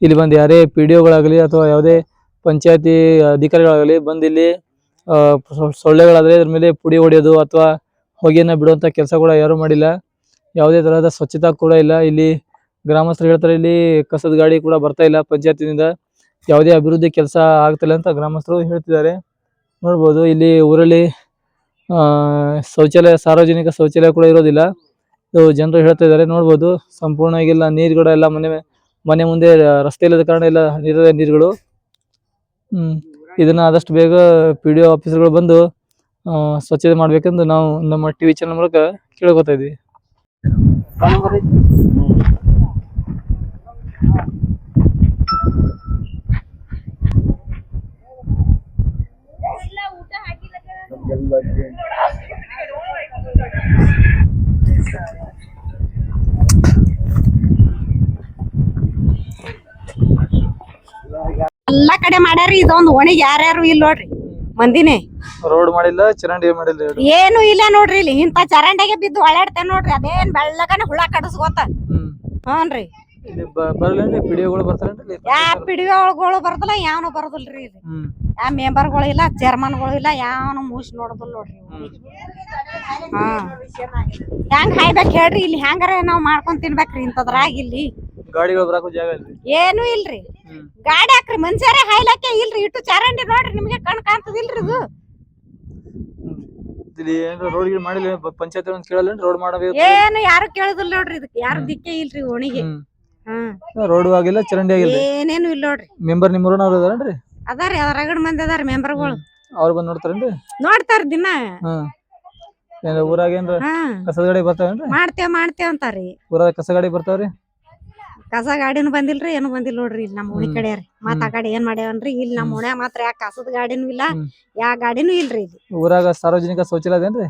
ಇಲ್ಲಿ ಬಂದು ಯಾರೇ ಪಿ ಡಿ ಒಗಳಾಗಲಿ ಅಥವಾ ಯಾವುದೇ ಪಂಚಾಯತಿ ಅಧಿಕಾರಿಗಳಾಗಲಿ ಬಂದು ಇಲ್ಲಿ ಸೊಳ್ಳೆಗಳಾದರೆ ಇದ್ರ ಮೇಲೆ ಪುಡಿ ಹೊಡೆಯೋದು ಅಥವಾ ಹೊಗೆಯನ್ನು ಬಿಡುವಂಥ ಕೆಲಸ ಕೂಡ ಯಾರು ಮಾಡಿಲ್ಲ. ಯಾವುದೇ ತರಹದ ಸ್ವಚ್ಛತಾ ಕೂಡ ಇಲ್ಲ. ಇಲ್ಲಿ ಗ್ರಾಮಸ್ಥರು ಹೇಳ್ತಾರೆ, ಇಲ್ಲಿ ಕಸದ ಗಾಡಿ ಕೂಡ ಬರ್ತಾ ಇಲ್ಲ ಪಂಚಾಯತಿನಿಂದ. ಯಾವುದೇ ಅಭಿವೃದ್ಧಿ ಕೆಲಸ ಆಗ್ತಿಲ್ಲ ಅಂತ ಗ್ರಾಮಸ್ಥರು ಹೇಳ್ತಿದ್ದಾರೆ. ನೋಡ್ಬೋದು, ಇಲ್ಲಿ ಊರಲ್ಲಿ ಶೌಚಾಲಯ, ಸಾರ್ವಜನಿಕ ಶೌಚಾಲಯ ಕೂಡ ಇರೋದಿಲ್ಲ. ಇದು ಜನರು ಹೇಳ್ತಾ ಇದ್ದಾರೆ, ನೋಡ್ಬೋದು. ಸಂಪೂರ್ಣವಾಗಿ ಎಲ್ಲ ನೀರುಗಳು ಎಲ್ಲ ಮನೆ ಮನೆ ಮುಂದೆ ರಸ್ತೆ ಇಲ್ಲದ ಕಾರಣ ಎಲ್ಲ ನೀರಿದೆ ನೀರುಗಳು. ಹ್ಮ್. ಇದನ್ನ ಆದಷ್ಟು ಬೇಗ ಪಿ ಡಿ ಒ ಆಫೀಸರ್ಗಳು ಬಂದು ಸ್ವಚ್ಛತೆ ಮಾಡ್ಬೇಕೆಂದು ನಾವು ನಮ್ಮ ಟಿವಿ ಚಾನಲ್ ಮೂಲಕ ಕೇಳ್ಕೊತಾ ಇದ್ವಿ ಎಲ್ಲಾ ಕಡೆ ಮಾಡ್ಯಾರಿ ಇದೊಂದು ಓಣಿ ಯಾರ್ಯಾರು ಇಲ್ಲ ನೋಡ್ರಿ. ಮಂದಿನೇ. ರೋಡ್ ಮಾಡಿಲ್ಲ ಚರಂಡಿ ಮಾಡಿಲ್ಲ ಏನು ಇಲ್ಲ ನೋಡ್ರಿ ಇಲ್ಲಿ. ಇಂತ ಚರಂಡಿಗೆ ಬಿದ್ದು ಒಳಾಡ್ತೇನೆ ನೋಡ್ರಿ. ಅದೇನ್ ಬೆಳ್ಳಗನ ಹುಳ ಕಡಸ್ಕೋತ. ಹ್ಞೂನ್ರಿ ಇಲ್ಲಿ ಪಿಡಿಯೋಗಳು ಬರ್ತಾರೇನ್ರಿ? ಯಾ ಪಿಡಿಯೋಗಳು ಬರೋದಿಲ್ಲ ಯಾವನು ಬರೋದಿಲ್ರಿ ಇಲ್ಲಿ. ಯಾ ಮೆಂಬರ್ಗಳು ಇಲ್ಲ ಚೇರ್ಮನ್ಗಳು ಇಲ್ಲ ಯಾವನು ಮೂಸಿ ನೋಡೋದಿಲ್ಲ ನೋಡ್ರಿ ಹಾ. ಹೆಂಗ್ ಹಾಯ್ಬೇಕು ಹೇಳ್ರಿ ಇಲ್ಲಿ ಹೆಂಗಾರ ನಾವ್ ಮಾಡ್ಕೊಂಡ್ ತಿನ್ಬೇಕ್ರಿ ಇಂಥದ್ರಾಗ ಇಲ್ಲಿ. ಗಾಡಿಗಳು ಬರಾಕು ಜಾಗ ಇಲ್ರಿ? ಏನು ಇಲ್ರಿ. ಗಾಡಿ ಹಾಕ್ರಿ ಮನುಷ್ಯರೇ ಹಾಯ್ಲಕ್ಕೆ ಇಲ್ರಿ ಇಟ್ಟು ಚರಂಡಿ ನೋಡ್ರಿ ನಿಮ್ಗೆ ಕಣ್ ಕಾಣ್ತದಿಲ್ರಿ ಇದು. ಇಲ್ಲಿ ಏನಾರ ರೋಡ್ ಗಿಡ ಮಾಡಿಲ್ಲ ಪಂಚಾಯತ್ ಅಂತ ಕೇಳಲ್ಲ ರೋಡ್ ಮಾಡಬೇಕು ಏನು ಯಾರು ಕೇಳುದಿಲ್ಲ ನೋಡ್ರಿ ಇದಕ್ಕೆ ಯಾರು ದಿಕ್ಕೆ ಇಲ್ರಿ ಓಣಿಗೆ. ಹ್ಮ್. ರೋಡ್ ಆಗಿಲ್ಲ ಚರಂಡಿ ಆಗಿಲ್ಲ ಏನೇನು ಇಲ್ಲ ನೋಡ್ರಿ. ಮೆಂಬರ್ ನಿಮ್ಮ ಊರನವ್ರು ಅದಾರಿ ಹೊರಗಡೆ ಮಂದಿ ಅದಾರ ಮೆಂಬರ್ಗಳು. ಅವ್ರು ಬಂದು ನೋಡ್ತಾರೇನ್ರಿ? ನೋಡ್ತಾರ ದಿನ. ಹ್ಮ್ ಊರಾಗ ಏನ್ರ? ಹಾ. ಕಸದ ಗಾಡಿ ಬರ್ತಾವೇನ್ರಿ? ಮಾಡ್ತೇವ್ ಮಾಡ್ತೇವ್ ಅಂತಾರಿ ಊರಾಗ ಕಸ ಗಾಡಿ ಬರ್ತಾವ್ರಿ? ಕಸ ಗಾಡಿನೂ ಬಂದಿಲ್ರಿ ಏನು ಬಂದಿಲ್ಲ ನೋಡ್ರಿ ಇಲ್ಲಿ ನಮ್ಮ ಓಣಿ ಹ್ಮ್. ಕಡೆ ರೀ ಮತ್ ಆ. ಕಡೆ ಏನ್ ಮಾಡ್ಯಾವನ್ರಿ ಇಲ್ಲಿ ನಮ್ಮ. ಓಣ್ಯಾಗ ಮಾತ್ರ ಯಾ ಕಸದ ಗಾಡಿನೂ ಇಲ್ಲ ಹ್ಮ್. ಯಾ ಗಾಡಿನೂ ಇಲ್ರಿ ಇಲ್ಲಿ. ಊರಾಗ ಸಾರ್ವಜನಿಕ ಶೌಚಾಲಯ ಅದೇನ್ರಿ?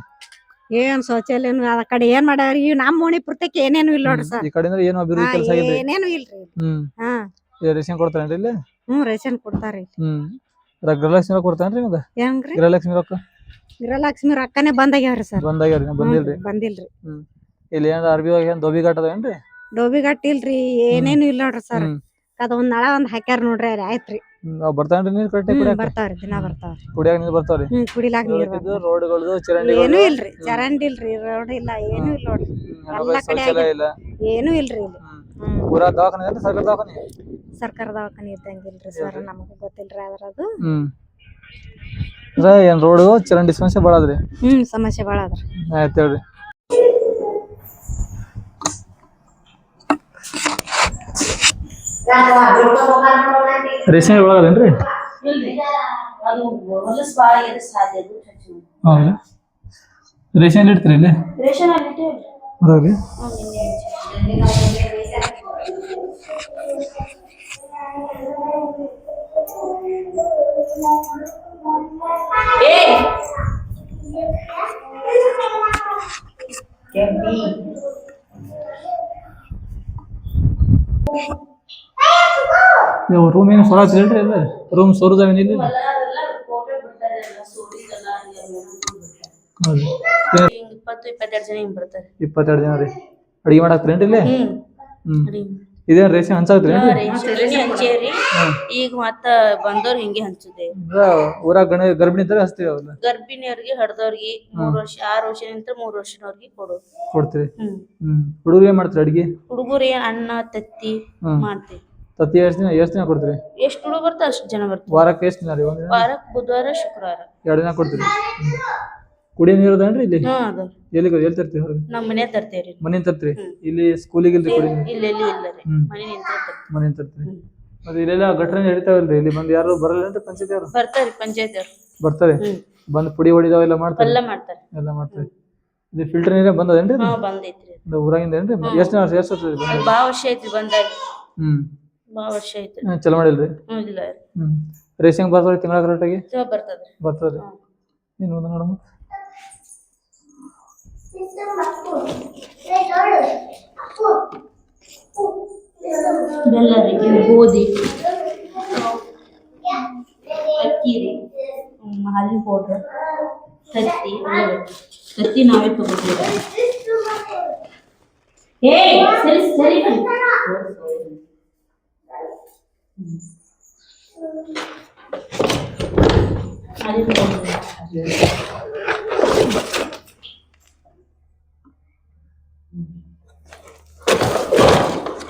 ಏನ್ ಶೌಚಾಲಯನು ಆ ಕಡೆ ಏನ್ ಮಾಡ್ಯಾವ್ರಿ ಇವ್ ನಮ್ಮ ಓಣಿ ಪುರ್ತಕ್ಕೆ ಏನೇನು ಇಲ್ಲ ನೋಡ್ರಿ ಸರ್. ಈ ಕಡೆಯಿಂದ ಏನು ಅಭಿವೃದ್ಧಿ ಕೆಲಸ ಏನೇನು ಇಲ್ರಿ. ಹ್ಮ್. ಹಾ. ರೇಷನ್ ಕೊಡ್ತಾರೇನ್ರಿ ಇಲ್ಲಿ? ಹ್ಮ್ ರೇಷನ್ ಕೊಡ್ತಾರಿ ಹ್ಮ್. ರ- ಗೃಹಲಕ್ಷ್ಮಿ ರೊಕ್ಕ ಕೊಡ್ತಾರೇನ್ರಿ ನಿಮ್ಗ? ಹೆಂಗ್ರಿ? ಗೃಹಲಕ್ಷ್ಮಿ ರೊಕ್ಕ? ಗೃಹಲಕ್ಷ್ಮಿ ರೊಕ್ಕನೇ ಬಂದಾಗ್ಯಾವ್ರಿ ಸರ್. ಬಂದಾಗ್ಯಾವ್ರಿ ನಾ ಬಂದಿಲ್ರಿ? ಬಂದಿಲ್ರಿ. ಇಲ್ಲಿ ಏನಾರ ಅರ್ಬಿ ಒಳಗೆ ಏನ್ ದೋಬಿ ಘಾಟ್ ಅದೇನ್ರಿ ಡೋಬಿ ಗಟ್ಟ ಇಲ್ರಿ ಏನೇನು ಇಲ್ಲ ನೋಡ್ರಿ ಸರ್. ಹ್ಮ್. ಅದ ಒಂದ್ ನಳ ಒಂದ್ ಹಾಕ್ಯಾರ ನೋಡ್ರಿ ಅಲ್ಲಿ ಆಯ್ತ್ರಿ. ಹ್ಮ್, ಅವ್ ಬರ್ತಾನ್ರಿ ನೀರ್ ಕರೆಕ್ಟ್ ಹ್ಮ್ ಕುಡಿಯಾಕ? ಬರ್ತಾವ್ರಿ ದಿನ ಬರ್ತಾವ್ರಿ. ಕುಡಿಯಾಕ ನೀರ್ ಬರ್ತಾವ್ರಿ? ಹ್ಮ್ ಕುಡಿಲಾಕ್ ನೀರ್ ಬರ್ತಾವ್ರಿ. ರೋಡ್ಗಳದು ಏನೂ ಚರಂಡಿಗಳು ಇಲ್ರಿ ಚರಂಡಿ ಇಲ್ರಿ ರೋಡ್ ಇಲ್ಲ ಏನೂ ಇಲ್ಲ ನೋಡ್ರಿ. ಎಲ್ಲಾ ಕಡೆ ಶೌಚಾಲಯ ಇಲ್ಲ. ಏನೂ ಇಲ್ರಿ ಇಲ್ಲಿ. ಊರಾಗ ದವಾಖಾನೆ ಏನ್ರಿ? ಸರ್ಕಾರ ದವಾಖಾನೆ? ಸರ್ಕಾರ ದವಾಖಾನೆ ಇದ್ದಂಗಿಲ್ರಿ ಸರ್ ನಮಗೂ ಗೊತ್ತಿಲ್ರಿ ಅದ್ರದ್ದು. ಹ್ಮ್. ಅದ ಏನ್ ರೋಡ್ ಚರಂಡಿ ಸಮಸ್ಯೆ ಭಾಳ ಅದ್ರಿ ಹ್ಮ್ ಸಮಸ್ಯೆ ಬಾಳ ಅದ್ರಿ ಆಯ್ತು ಹೇಳ್ರಿ. ರೇಷನ್ ಒಳಗದೇನ್ರಿ ಹೌದ್ರಿ. ರೇಷನ್ ಇಡ್ತೀರಿ ಇಲ್ಲಿ? ರೇಷನ್ ಅಲ್ಲಿ ಅದಾವ್ರಿ ರೂಮ್ ಏನು ಸೊಳ ಹಚ್ಚಿಲ್ರಿ ಇಲ್ಲ ರೂಮ್ ಸೋರುದಾವೇನು ಇಲ್ಲ? ಇಪ್ಪತ್ತು ಇಪ್ಪತ್ತೆರಡು ಜನ ಹಿಂಗ್ ಬರ್ತಾರೆ. ಇಪ್ಪತ್ತೆರಡು ಜನ ರೀ. ಅಡಿಗೆ ಮಾಡಾಕ್ತೀರೇನ್ರಿ ಇಲ್ಲೇ. ಇದೇನ್ ರೇಷನ್ ಹಂಚಾಕ್ತೀರೇನ್ರಿ ಈಗ ಮತ್ತ ಬಂದವ್ರ ಹಿಂಗೆ ಹಂಚುದೆ. ಊರಾಗ ಗಣ ಗರ್ಭಿಣಿ ಇದ್ರೆ ಹಚ್ತೀವಿ ಅವ್ರನ್ನ ಗರ್ಭಿಣಿಯವ್ರಿಗೆ ಹಡ್ದವ್ರಿಗೆ ಮೂರ್ ವರ್ಷ ಆರ್ ವರ್ಷ ನಿಂತ್ರ ಮೂರ್ ವರ್ಷದವ್ರಿಗೆ ಕೊಡೋದು. ಕೊಡ್ತೀರಿ? ಹ್ಮ್. ಹುಡುಗರು ಏನ್ ಮಾಡ್ತೀರಿ ಅಡಿಗೆ? ಹುಡುಗರು ಅನ್ನ ತತ್ತಿ ಮಾಡ್ತೀವಿ. ತತ್ತಿ ಎಷ್ಟು ದಿನ ಎಷ್ಟ್ ದಿನ ಕೊಡ್ತೀರಿ? ಎಷ್ಟ್ ಹುಡುಗ ಬರ್ತಾರೆ ಅಷ್ಟ್ ಜನ ಬರ್ತಾರೆ ವಾರಕ್ಕೆ ಎಷ್ಟು ದಿನ ರೀ ಒಂದ್ ದಿನ? ಬುಧವಾರ ಶುಕ್ರವಾರ. ಎರಡು ದಿನ ಕೊಡ್ತೀರಿ? ಕುಡಿಯೋ ನೀರು ಅದೇನ್ರಿ ಇಲ್ಲಿ? ಹಾ ಅದ ಎಲ್ಲಿ ಎಲ್ಲಿ ತರ್ತೀವಿ ಹೊರಗೆ? ನಮ್ಮ ಮನೆ ತರ್ತೀವಿ ಮನೆ ತರ್ತೀರಿ? ಇಲ್ಲಿ ಸ್ಕೂಲಿಗೆ ಇಲ್ರಿ ಕುಡಿ ನೀರು? ಇಲ್ಲೆಲ್ಲಿ ಇಲ್ಲ ರೀ. ಹ್ಮ್. ಮನೆ ನಿಂತ ತರ್ತೇವೆ. ಮನೆ ತರ್ತೀರಿ. ಮತ್ತೆ ಇಲ್ಲೆಲ್ಲ ಘಟನೆ ಹಿಡಿತಾವಲ್ರಿ ಇಲ್ಲಿ ಬಂದು ಯಾರು ಬರಲ್ಲ ಪಂಚಾಯತ್ ಅವರು ಬರ್ತಾರೆ ಪಂಚಾಯತ್ ಅವ್ರು ಬರ್ತಾರೆ? ಹ್ಮ್. ಬಂದು ಪುಡಿ ಹೊಡಿದಾವೆಲ್ಲ ಮಾಡ್ತಾರೆ? ಎಲ್ಲ ಮಾಡ್ತಾರೆ. ಎಲ್ಲ ಮಾಡ್ತಾರೆ. ಇದು ಫಿಲ್ಟರ್ ನೀರೇ ಬಂದದೇನ್ರಿ ಹಾ ಬಂದೈತ್ರಿ. ಅದು. ಇದು ಊರಾಗಿಂದ ಏನ್ರಿ? ಎಷ್ಟು ವರ್ಷ ಎಷ್ಟು ವರ್ಷ ಆತ್ರಿ ಅದ್ ಬಂದು ಬಾ ವರ್ಷ ಐತ್ರಿ ಬಂದಾಗ ಹ್ಮ್. ಬಾ ವರ್ಷ ಐತ್ರಿ ಹ್ಮ್, ಚಲೋ ಮಾಡಿಲ್ರಿ? ಹ್ಮ್ ಇಲ್ಲ ಹ್ಮ್. ರೇಷನ್ ಬರ್ತದ್ರಿ ತಿಂಗಳ ಕರೆಕ್ಟಾಗಿ ಬರ್ತದ್ರಿ. ಬರ್ತದ್ರಿ. ಏನು ನೋಡಮ್ಮ. ಬೆಲ್ಲ ರೀ ಇವು ಗೋಧಿ ಅಕ್ಕಿ ರೀ ಹ್ಮ್, ಹಾಲಿನ ಪೌಡ್ರ್ ತತ್ತಿ ಎಲ್ಲ ಬೇಕು. ತತ್ತಿ ನಾವೇ ತಗೋತೀವಿ ಏ ಸರಿ ಸರಿ ಬನ್ನಿ.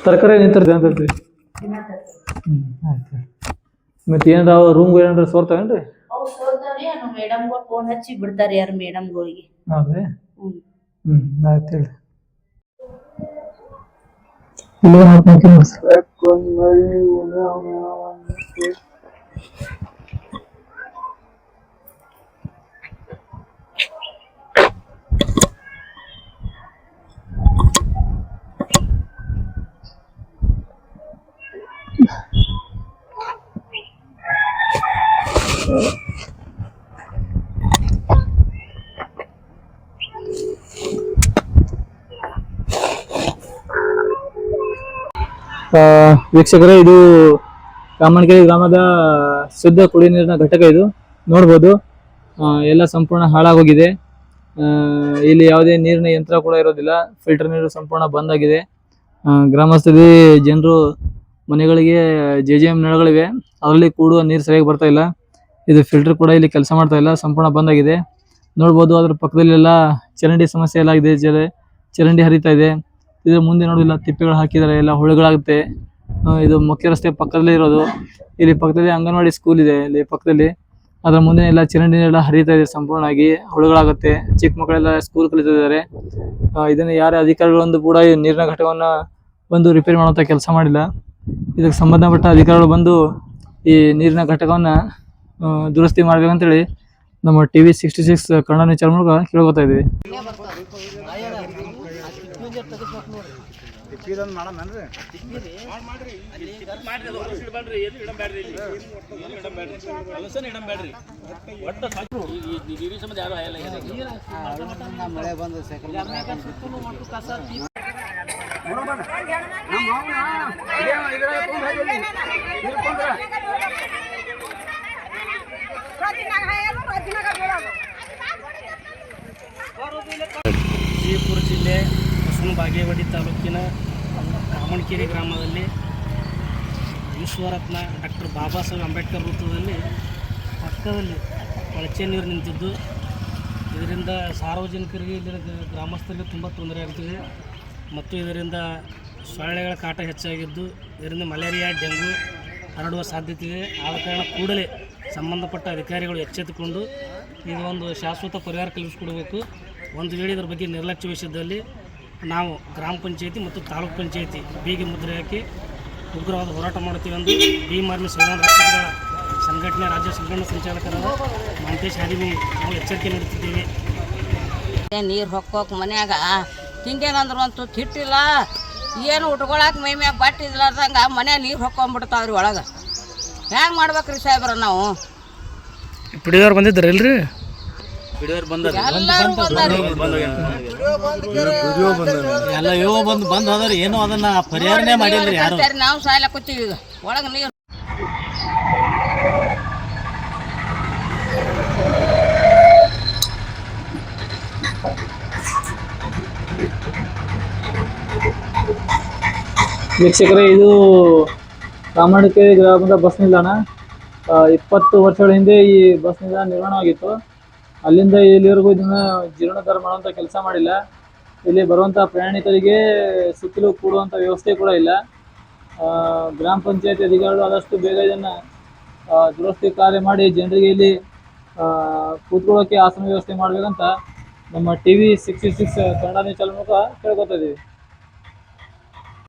ಹ್ಮ್. ಹಾಲಿನ ತರ್ತೀವಿ ತರಕಾರಿ ಅಂತ ಹೇಳ್ತೀವಿ. ಹ್ಮ್ ಆಯ್ತು ಮತ್ತೆ ಏನಾರ ರೂಮ್ ಏನಾರ ಸೋರ್ತಾವೇನ್ರಿ? ಅವು ಸೋಲ್ತಾವ್ರಿ ನಮ್ಮ ಮೇಡಮ್ಗಳು ಫೋನ್ ಹಚ್ಚಿ ಬಿಡ್ತಾರೆ ಯಾರು ಮೇಡಮ್ಗಳಿಗೆ ಹೌದ್ರಿ? ಹ್ಮ್. ಹ್ಮ್ ಆಯ್ತು ಹೇಳಿ ಇಲ್ಲಿ ವೀಕ್ಷಕರೇ ಇದು ಕಾಮಣಗೆರೆ ಗ್ರಾಮದ ಶುದ್ಧ ಕುಡಿಯುವ ನೀರಿನ ಘಟಕ ಇದು. ನೋಡ್ಬೋದು. ಎಲ್ಲ ಸಂಪೂರ್ಣ ಹಾಳಾಗೋಗಿದೆ. ಇಲ್ಲಿ ಯಾವುದೇ ನೀರಿನ ಯಂತ್ರ ಕೂಡ ಇರೋದಿಲ್ಲ. ಫಿಲ್ಟರ್ ನೀರು ಸಂಪೂರ್ಣ ಬಂದ್ ಆಗಿದೆ ಆ, ಗ್ರಾಮಸ್ಥರಿಗೆ ಜನರು ಮನೆಗಳಿಗೆ ಜೆ ಜೆ ಎಂ ನಳಗಳಿವೆ ಅದರಲ್ಲಿ ಕೂಡುವ ನೀರು ಸರಿಯಾಗಿ ಬರ್ತಾ ಇಲ್ಲ. ಇದು ಫಿಲ್ಟರ್ ಕೂಡ ಇಲ್ಲಿ ಕೆಲಸ ಮಾಡ್ತಾ ಇಲ್ಲ, ಸಂಪೂರ್ಣ ಬಂದ್ ಆಗಿದೆ. ನೋಡ್ಬೋದು ಅದ್ರ ಪಕ್ಕದಲ್ಲಿ ಎಲ್ಲ ಚರಂಡಿ ಸಮಸ್ಯೆ ಎಲ್ಲ ಇದೆ ಚರಂಡಿ ಹರಿತಾ ಇದೆ. ಇದ್ರ ಮುಂದೆ ನೋಡಿಲ್ಲ ತಿಪ್ಪೆಗಳು ಹಾಕಿದ್ದಾರೆ, ಎಲ್ಲ ಹುಳುಗಳಾಗುತ್ತೆ. ಇದು ಮುಖ್ಯ ರಸ್ತೆ ಪಕ್ಕದಲ್ಲೇ ಇರೋದು. ಇಲ್ಲಿ ಪಕ್ಕದಲ್ಲಿ ಅಂಗನವಾಡಿ ಸ್ಕೂಲ್ ಇದೆ, ಇಲ್ಲಿ ಪಕ್ಕದಲ್ಲಿ. ಅದ್ರ ಮುಂದೆ ಎಲ್ಲ ಚರಂಡಿ ಎಲ್ಲ ಹರಿತಾ ಇದೆ ಸಂಪೂರ್ಣವಾಗಿ, ಹುಳುಗಳಾಗುತ್ತೆ. ಚಿಕ್ಕ ಮಕ್ಕಳೆಲ್ಲ ಸ್ಕೂಲ್ ಕಲಿತಿದ್ದಾರೆ. ಇದನ್ನ ಯಾರೇ ಅಧಿಕಾರಿಗಳೊಂದು ಕೂಡ ಈ ನೀರಿನ ಘಟಕವನ್ನ ಬಂದು ರಿಪೇರಿ ಮಾಡುವಂತ ಕೆಲಸ ಮಾಡಿಲ್ಲ. ಇದಕ್ಕೆ ಸಂಬಂಧಪಟ್ಟ ಅಧಿಕಾರಿಗಳು ಬಂದು ಈ ನೀರಿನ ಘಟಕವನ್ನು ದುರಸ್ತಿ ಮಾಡ್ಬೇಕಂತೇಳಿ ನಮ್ಮ T V sixty six Kannada ವಿಚಾರ ಮೂಲಕ ಕೇಳ್ಕೊತಾ ಇದ್ದೀವಿ ವಿಜಯಪುರ ಜಿಲ್ಲೆ ಹೊಸನ ಬಾಗೇವಾಡಿ ತಾಲೂಕಿನ ಕಾಮಣಕೆರೆ ಗ್ರಾಮದಲ್ಲಿ ವಿಶ್ವರತ್ನ ಡಾಕ್ಟರ್ ಬಾಬಾ ಸಾಹೇಬ್ ಅಂಬೇಡ್ಕರ್ ವೃತ್ತದಲ್ಲಿ ಪಕ್ಕದಲ್ಲಿ ಕೊಳಚೆ ನೀರು ನಿಂತಿದ್ದು. ಇದರಿಂದ ಸಾರ್ವಜನಿಕರಿಗೆ ಇಲ್ಲಿನ ಗ್ರಾಮಸ್ಥರಿಗೆ ತುಂಬ ತೊಂದರೆ ಆಗ್ತಿದೆ. ಮತ್ತು ಇದರಿಂದ ಸೊಳ್ಳೆಗಳ ಕಾಟ ಹೆಚ್ಚಾಗಿದ್ದು, ಇದರಿಂದ ಮಲೇರಿಯಾ, ಡೆಂಗು ಹರಡುವ ಸಾಧ್ಯತೆ ಇದೆ. ಆದ ಕಾರಣ ಕೂಡಲೇ ಸಂಬಂಧಪಟ್ಟ ಅಧಿಕಾರಿಗಳು ಎಚ್ಚೆತ್ತುಕೊಂಡು ಇದು ಒಂದು ಶಾಶ್ವತ ಪರಿಹಾರ ಕಲ್ಪಿಸಿಕೊಡಬೇಕು. ಒಂದು ವೇಳೆ ಇದರ ಬಗ್ಗೆ ನಿರ್ಲಕ್ಷ್ಯ ವಿಷಯದಲ್ಲಿ ನಾವು ಗ್ರಾಮ ಪಂಚಾಯತಿ ಮತ್ತು ತಾಲೂಕು ಪಂಚಾಯತಿ ಬೀಗೆ ಮುದ್ರೆ ಹಾಕಿ ಉಗ್ರವಾದ ಹೋರಾಟ ಮಾಡ್ತೀವಿ ಎಂದು ಭೀಮಾರ್ಮಿ ಸಂವಿಧಾನ ರಕ್ಷಕರ ಸಂಘಟನೆ ರಾಜ್ಯ ಸಂಘಟನಾ ಸಂಚಾಲಕರಾದ ಮಹಂತೇಶ್ ಹಾದಿಮಿ ನಾವು ಎಚ್ಚರಿಕೆ ನೀಡುತ್ತಿದ್ದೇವೆ. ನೀರು ಹೊಕ್ಕೋಕೆ ಮನ್ಯಾಗ ಹಿಂಗೇನಂದ್ರು ಒಂದು ತುತ್ತು ಹಿಟ್ಟಿಲ್ಲ ಏನು ಉಟ್ಕೊಳಕ್ಕೆ ಮೈ ಮ್ಯಾಗ ಬಟ್ಟೆ ಮನೆ ಮನ್ಯಾಗ ನೀರು ಹೊಕ್ಕೊಂಬಿಡ್ತಾವ್ರಿ ಒಳಗೆ. ಹೆಂಗೆ ಮಾಡ್ಬೇಕ್ರಿ ಸಾಹೇಬ್ರ ನಾವು? ಪಿಡಿಯೋರ್ ಬಂದಿದ್ರ ಇಲ್ರಿ ಎಲ್ಲರೂ ಬಂದಾರಿ. ಎಲ್ಲ ಇವ ಬಂದು ಬಂದ್ ಹೋದ್ರೆ ಏನು ಅದನ್ನ ಪರಿಹಾರನೇ ಮಾಡಿಲ್ರಿ ಯಾರು. ಸರಿ ನಾವು ಸಾಯ್ಲಕ್ ಕೂತೀವಿ ಈಗ. ಒಳಗೆ ನೀರು. ವೀಕ್ಷಕರೇ ಇದು ಕಾಮಣಿಕೆರೆ ಗ್ರಾಮದ ಬಸ್ ನಿಲ್ದಾಣ. ಇಪ್ಪತ್ತು ವರ್ಷಗಳ ಹಿಂದೆ ಈ ಬಸ್ ನಿಲ್ದಾಣ ನಿರ್ಮಾಣವಾಗಿತ್ತು ಅಲ್ಲಿಂದ ಇಲ್ಲಿವರೆಗೂ ಇದನ್ನ ಜೀರ್ಣೋದ್ಧಾರ ಮಾಡುವಂಥ ಕೆಲಸ ಮಾಡಿಲ್ಲ. ಇಲ್ಲಿ ಬರುವಂಥ ಪ್ರಯಾಣಿಕರಿಗೆ ಸುತ್ತಲೂ ಕೂಡುವಂಥ ವ್ಯವಸ್ಥೆ ಕೂಡ ಇಲ್ಲ. ಗ್ರಾಮ ಪಂಚಾಯತಿ ಅಧಿಕಾರಿಗಳು ಆದಷ್ಟು ಬೇಗ ಇದನ್ನು ದುರಸ್ತಿ ಕಾರ್ಯ ಮಾಡಿ ಜನರಿಗೆ ಇಲ್ಲಿ ಕೂತ್ಕೊಳ್ಳೋಕೆ ಆಸನ ವ್ಯವಸ್ಥೆ ಮಾಡಬೇಕಂತ ನಮ್ಮ T V sixty six Kannada channel ಮೂಲಕ ಕೇಳ್ಕೊತಾ ಇದ್ದೀವಿ